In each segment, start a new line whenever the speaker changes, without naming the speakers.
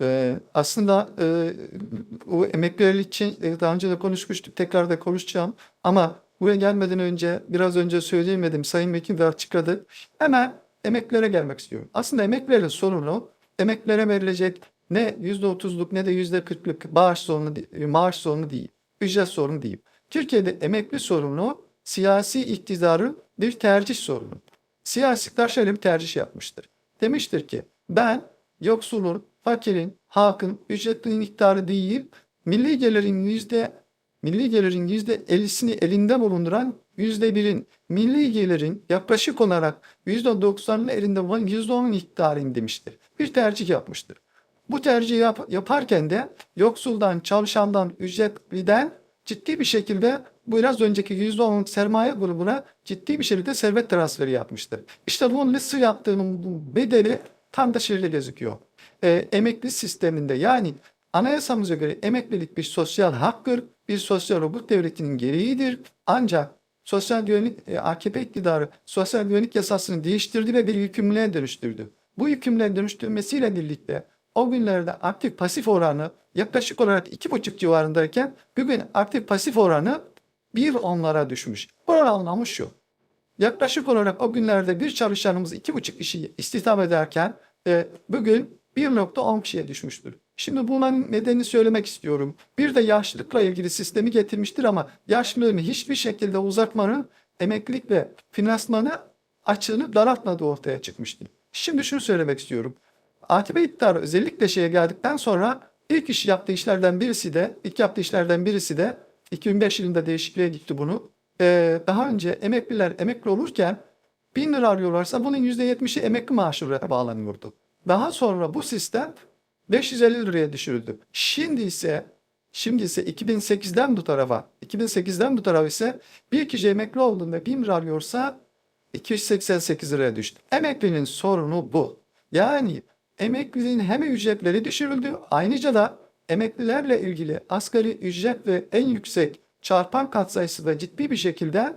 Ee, aslında e, emekliler için e, daha önce de konuşmuştuk, tekrar da konuşacağım. Ama buraya gelmeden önce, biraz önce söyleyemedim, Sayın Vekil de açıkladı. Hemen emeklilere gelmek istiyorum. Aslında emeklilerin sorunu, emeklilere verilecek ne %30'luk ne de %40'lık bağış sorunu, maaş sorunu değil, ücret sorunu değil. Türkiye'de emekli sorunu siyasi iktidarın bir tercih sorunu. Siyasiler şöyle bir tercih yapmıştır. Demiştir ki ben yoksulun, fakirin, halkın ücretli miktarı değil, milli gelirin yüzde milli gelirin yüzde ellisini elinde bulunduran yüzde birin, milli gelirin yaklaşık olarak yüzde doksanın elinde olan yüzde onun miktarını demiştir. Bir tercih yapmıştır. Bu tercihi yap- yaparken de yoksuldan, çalışandan, ücretliden ciddi bir şekilde bu biraz önceki %10'luk sermaye grubuna ciddi bir şekilde servet transferi yapmıştır. İşte bunun nasıl yaptığının bedeli tam da şöyle gözüküyor. Ee, emekli sisteminde yani anayasamıza göre emeklilik bir sosyal haktır, bir sosyal hukuk devletinin gereğidir. Ancak sosyal güvenlik, e, AKP iktidarı sosyal güvenlik yasasını değiştirdi ve bir yükümlülüğe dönüştürdü. Bu yükümlülüğe dönüştürmesiyle birlikte o günlerde aktif pasif oranı yaklaşık olarak iki buçuk civarındayken bugün aktif pasif oranı bir onlara düşmüş. Bu anlamı şu. Yaklaşık olarak o günlerde bir çalışanımız iki buçuk kişiyi istihdam ederken e, bugün 1.10 kişiye düşmüştür. Şimdi bunun nedenini söylemek istiyorum. Bir de yaşlılıkla ilgili sistemi getirmiştir ama yaşlılığını hiçbir şekilde uzatmanın emeklilik ve finansmanı açığını daraltmadığı ortaya çıkmıştır. Şimdi şunu söylemek istiyorum. ATP iktidarı özellikle şeye geldikten sonra ilk iş yaptığı işlerden birisi de, ilk yaptığı işlerden birisi de 2005 yılında değişikliğe gitti bunu. Ee, daha önce emekliler emekli olurken 1000 lira arıyorlarsa bunun %70'i emekli maaşına bağlanıyordu. Daha sonra bu sistem 550 liraya düşürüldü. Şimdi ise şimdi ise 2008'den bu tarafa 2008'den bu tarafa ise bir kişi emekli olduğunda 1000 lira arıyorsa 288 liraya düştü. Emeklinin sorunu bu. Yani emekliliğin hem ücretleri düşürüldü ayrıca da emeklilerle ilgili asgari ücret ve en yüksek çarpan katsayısı da ciddi bir şekilde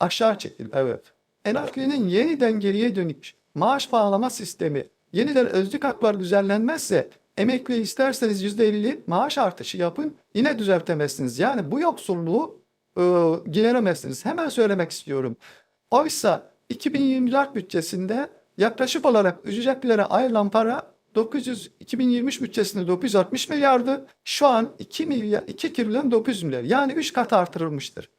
aşağı çekildi. Evet. Emeklinin yeniden geriye dönük maaş bağlama sistemi yeniden özlük haklar düzenlenmezse emekli isterseniz %50 maaş artışı yapın yine düzeltemezsiniz. Yani bu yoksulluğu e, gideremezsiniz. Hemen söylemek istiyorum. Oysa 2024 bütçesinde yaklaşık olarak ücretlilere ayrılan para 900 2023 bütçesinde 960 milyardı. Şu an 2 milyar 2 trilyon 900 milyar. Yani 3 kat artırılmıştır.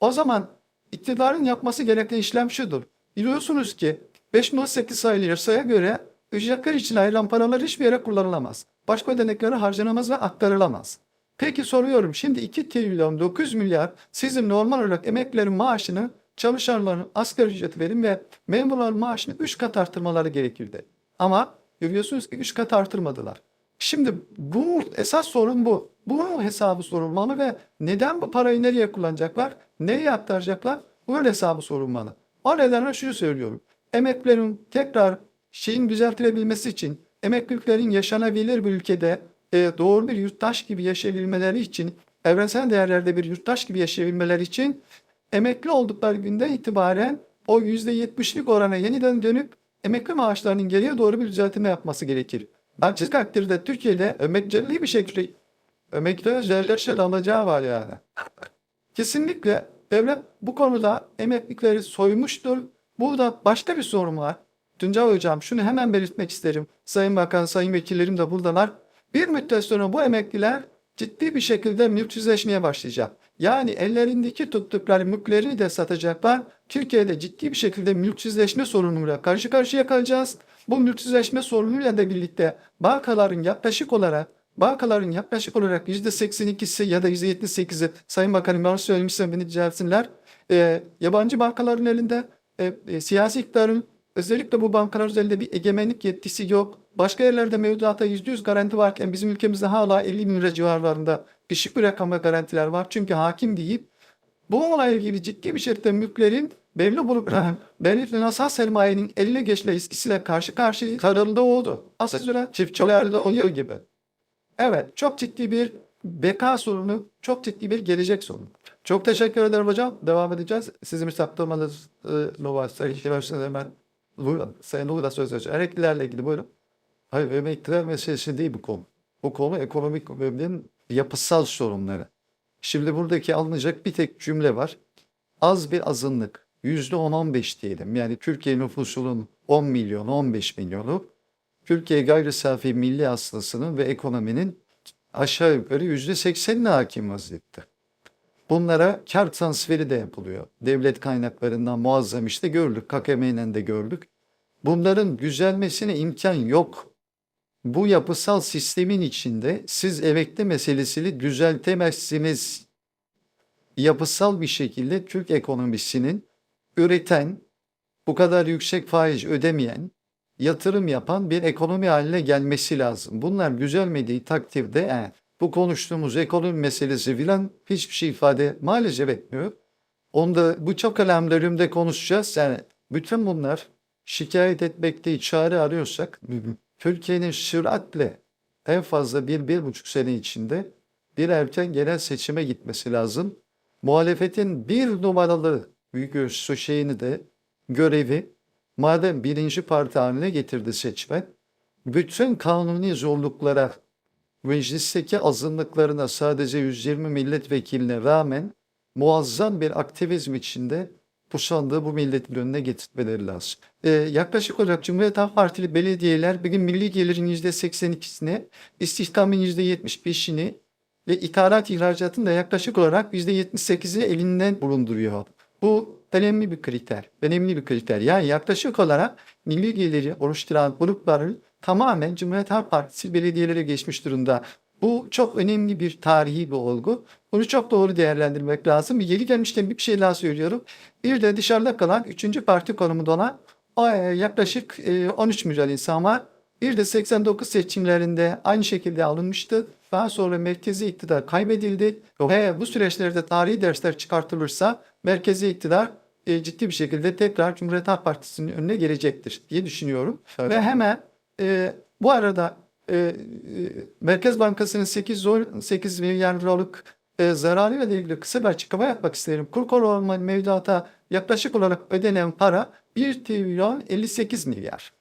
O zaman iktidarın yapması gereken işlem şudur. Biliyorsunuz ki 5018 sayılı yasaya göre ücretler için ayrılan paralar hiçbir yere kullanılamaz. Başka ödeneklere harcanamaz ve aktarılamaz. Peki soruyorum şimdi 2 trilyon 900 milyar sizin normal olarak emeklilerin maaşını çalışanların asgari ücreti verin ve memurların maaşını 3 kat artırmaları gerekirdi. Ama görüyorsunuz ki 3 kat artırmadılar. Şimdi bu esas sorun bu. Bunun hesabı sorulmalı ve neden bu parayı nereye kullanacaklar? Neye aktaracaklar? Bunun hesabı sorulmalı. O nedenle şunu söylüyorum. Emeklilerin tekrar şeyin düzeltilebilmesi için emekliliklerin yaşanabilir bir ülkede e, doğru bir yurttaş gibi yaşayabilmeleri için evrensel değerlerde bir yurttaş gibi yaşayabilmeleri için emekli oldukları günden itibaren o %70'lik orana yeniden dönüp emekli maaşlarının geriye doğru bir düzeltme yapması gerekir. Aksi takdirde Türkiye'de emekli bir şekilde emekli özelleşen alacağı var yani. Kesinlikle devlet bu konuda emeklilikleri soymuştur. Burada başka bir sorun var. Tuncay Hocam şunu hemen belirtmek isterim. Sayın Bakan, Sayın Vekillerim de buradalar. Bir müddet sonra bu emekliler ciddi bir şekilde mülksüzleşmeye başlayacak. Yani ellerindeki tuttukları mülklerini de satacaklar. Türkiye'de ciddi bir şekilde mülksüzleşme sorunuyla karşı karşıya kalacağız. Bu mülksüzleşme sorunuyla da birlikte bankaların yaklaşık olarak bankaların yaklaşık olarak %82'si ya da %78'i Sayın Bakanım ben söylemişsem beni düzeltsinler. E, yabancı bankaların elinde e, e, siyasi iktidarın özellikle bu bankalar üzerinde bir egemenlik yetkisi yok. Başka yerlerde mevduata %100 garanti varken bizim ülkemizde hala 50 bin lira civarlarında düşük bir rakama garantiler var. Çünkü hakim deyip bu olayla ilgili ciddi bir şekilde mülklerin belli bulup belli finansal sermayenin eline geçme riskisiyle karşı karşıya kararında oldu. Süre çiftçilerde oluyor gibi. Evet, çok ciddi bir beka sorunu, çok ciddi bir gelecek sorunu. Çok teşekkür ederim hocam. Devam edeceğiz. Sizin Şeversiniz hemen buyurun. Sayın söz veriyor. Emeklilerle ilgili buyurun. Hayır, emekliler meselesi değil bu konu. Bu konu ekonomik problemin yapısal sorunları. Şimdi buradaki alınacak bir tek cümle var. Az bir azınlık. Yüzde 10-15 diyelim. Yani Türkiye nüfusunun 10 milyon, 15 milyonu Türkiye gayri safi milli hasılasının ve ekonominin aşağı yukarı yüzde 80'ine hakim vaziyette. Bunlara kar transferi de yapılıyor. Devlet kaynaklarından muazzam işte gördük. KKM'yle de gördük. Bunların düzelmesine imkan yok. Bu yapısal sistemin içinde siz emekli meselesini düzeltemezsiniz. Yapısal bir şekilde Türk ekonomisinin üreten, bu kadar yüksek faiz ödemeyen, yatırım yapan bir ekonomi haline gelmesi lazım. Bunlar düzelmediği takdirde e, bu konuştuğumuz ekonomi meselesi filan hiçbir şey ifade maalesef etmiyor. Onda bu çok önemli bölümde konuşacağız. Yani bütün bunlar şikayet etmekte çare arıyorsak Türkiye'nin süratle en fazla bir, bir buçuk sene içinde bir erken genel seçime gitmesi lazım. Muhalefetin bir numaralı büyük şeyini de görevi madem birinci parti haline getirdi seçmen, bütün kanuni zorluklara, meclisteki azınlıklarına sadece 120 milletvekiline rağmen muazzam bir aktivizm içinde bu sandığı bu milletin önüne getirmeleri lazım. Ee, yaklaşık olarak Cumhuriyet Halk Partili belediyeler bugün milli gelirin %82'sini, istihdamın %75'ini ve ithalat ihracatın da yaklaşık olarak %78'i elinden bulunduruyor. Bu önemli bir kriter. Önemli bir kriter. Yani yaklaşık olarak milli geliri oluşturan grupların tamamen Cumhuriyet Halk Partisi belediyelere geçmiş durumda. Bu çok önemli bir tarihi bir olgu. Bunu çok doğru değerlendirmek lazım. Yeri gelmişken bir şey daha söylüyorum. Bir de dışarıda kalan 3. parti konumunda olan e, yaklaşık e, 13 milyon insan var. Bir de 89 seçimlerinde aynı şekilde alınmıştı. Daha sonra merkezi iktidar kaybedildi. Ve bu süreçlerde tarihi dersler çıkartılırsa merkezi iktidar e, ciddi bir şekilde tekrar Cumhuriyet Halk Partisi'nin önüne gelecektir diye düşünüyorum. Ve hemen e, bu arada e, e, Merkez Bankası'nın 8, 8 milyar liralık e, zararıyla ilgili kısa bir açıklama yapmak isterim. Kur koruma mevduata yaklaşık olarak ödenen para 1 trilyon 58 milyar.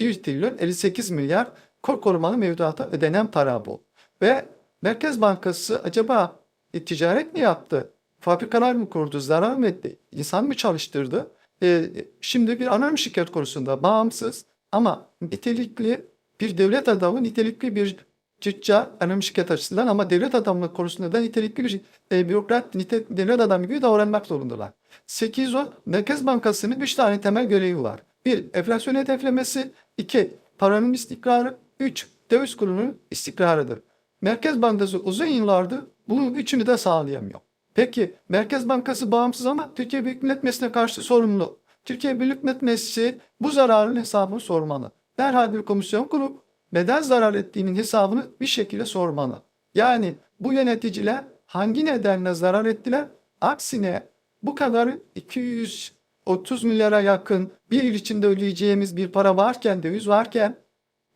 1 trilyon 58 milyar kur korumalı mevduata ödenen para bu. Ve Merkez Bankası acaba e, ticaret mi yaptı? Fabrikalar mı kurdu? Zarar mı etti? İnsan mı çalıştırdı? E, şimdi bir anonim şirket konusunda bağımsız ama nitelikli bir devlet adamı, nitelikli bir tüccar anonim şirket açısından ama devlet adamlığı konusunda da nitelikli bir e, bürokrat, nite, devlet adamı gibi davranmak zorundalar. 810 Merkez Bankası'nın 3 tane temel görevi var. 1. Enflasyon hedeflemesi. 2. Paranın istikrarı. 3. Döviz kurunun istikrarıdır. Merkez Bankası uzun yıllardır bunun üçünü de sağlayamıyor. Peki Merkez Bankası bağımsız ama Türkiye Büyük Millet Meclisi'ne karşı sorumlu. Türkiye Büyük Millet Meclisi bu zararın hesabını sormalı. Derhal bir komisyon kurup neden zarar ettiğinin hesabını bir şekilde sormalı. Yani bu yöneticiler hangi nedenle zarar ettiler? Aksine bu kadar 230 milyara yakın bir yıl içinde ödeyeceğimiz bir para varken, döviz varken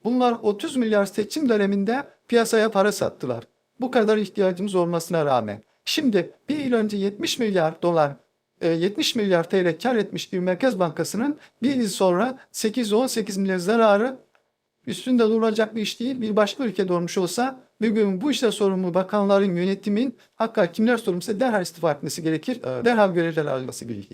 bunlar 30 milyar seçim döneminde piyasaya para sattılar. Bu kadar ihtiyacımız olmasına rağmen. Şimdi bir yıl önce 70 milyar dolar, 70 milyar TL kar etmiş bir Merkez Bankası'nın bir yıl sonra 8-18 milyar zararı üstünde durulacak bir iş değil. Bir başka ülkede olmuş olsa bugün bu işte sorumlu bakanların yönetimin hatta kimler sorumlusa derhal istifa etmesi gerekir. Derhal görevler alması gerekir.